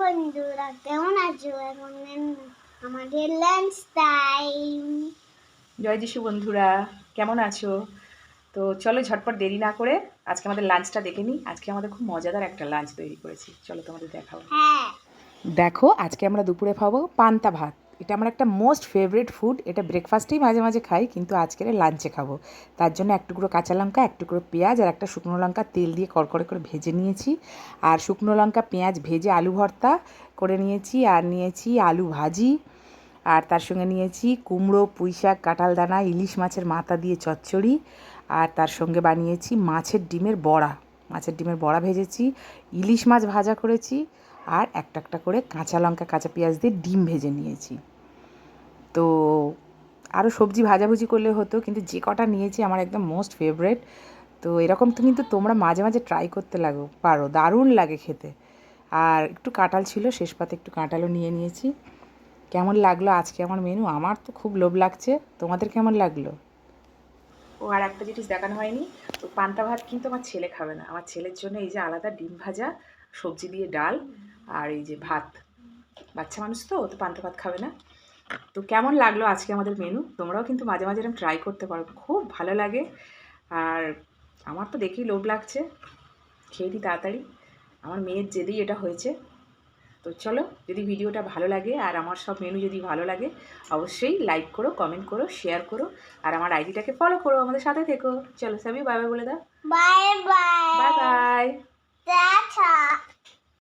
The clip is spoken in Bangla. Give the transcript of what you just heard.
বন্ধুরা কেমন আছো এখন আমাদের লাঞ্চ টাইম জয় যিশু বন্ধুরা কেমন আছো? তো চলো ঝটপট দেরি না করে আজকে আমাদের লাঞ্চটা দেখে নিই। আজকে আমাদের খুব মজাদার একটা লাঞ্চ তৈরি করেছি। চলো তোমাদের দেখাবো হ্যাঁ। দেখো আজকে আমরা দুপুরে খাব পান্তা ভাত। এটা আমার একটা মোস্ট ফেভারিট ফুড এটা ব্রেকফাস্টেই মাঝে মাঝে খাই, কিন্তু আজকের লাঞ্চে খাব। তার জন্য এক টুকরো কাঁচা লঙ্কা, এক টুকরো পেঁয়াজ আর একটা শুকনো লঙ্কা তেল দিয়ে কড়কড়ে করে ভেজে নিয়েছি। আর শুকনো লঙ্কা, পেঁয়াজ ভেজে আলু ভর্তা করে নিয়েছি, আর নিয়েছি আলু ভাজি। আর তার সঙ্গে নিয়েছি কুমড়ো, পুঁই শাক, কাঁঠাল দানা, ইলিশ মাছের মাথা দিয়ে চচ্চড়ি। আর তার সঙ্গে বানিয়েছি মাছের ডিমের বড়া। মাছের ডিমের বড়া ভেজেছি, ইলিশ মাছ ভাজা করেছি আর একটা একটা করে কাঁচা লঙ্কা, কাঁচা পেঁয়াজ দিয়ে ডিম ভেজে নিয়েছি। তো আরও সবজি ভাজাভুজি করলে হতো, কিন্তু যে কটা নিয়েছি আমার একদম মোস্ট ফেভারেট তো এরকম তো তোমরা মাঝে মাঝে ট্রাই করতে লাগো, পারো, দারুণ লাগে খেতে। আর একটু কাঁটাল ছিল, শেষ পাতে একটু কাঁটালও নিয়ে নিয়েছি। কেমন লাগল আজকে আমার মেনু আমার তো খুব লোভ লাগছে। তোমাদের কেমন লাগল? ও আর একটা জিনিস দেখানো হয়নি, তো পান্তা ভাত কিন্তু আমার ছেলে খাবে না। আমার ছেলের জন্য এই যে আলাদা ডিম ভাজা, সবজি দিয়ে ডাল আর এই যে ভাত। বাচ্চা মানুষ তো তো পান্তা ভাত খাবে না। তো কেমন লাগল আজকে আমাদের মেনু তোমরাও কিন্তু মাঝে মাঝে এরকম ট্রাই করতে পারো। খুব ভালো লাগে। আর আমার তো দেখেই লোভ লাগছে। খেয়ে দিই তাড়াতাড়ি। আমার মেয়ের জেদেই এটা হয়েছে তো চলো, যদি ভিডিওটা ভালো লাগে আর আমার সব মেনু যদি ভালো লাগে, অবশ্যই লাইক করো কমেন্ট করো শেয়ার করো, আর আমার আইডিটাকে ফলো করো আমাদের সাথে থেকো। চলো সবই বাই বলে দাও। Bye bye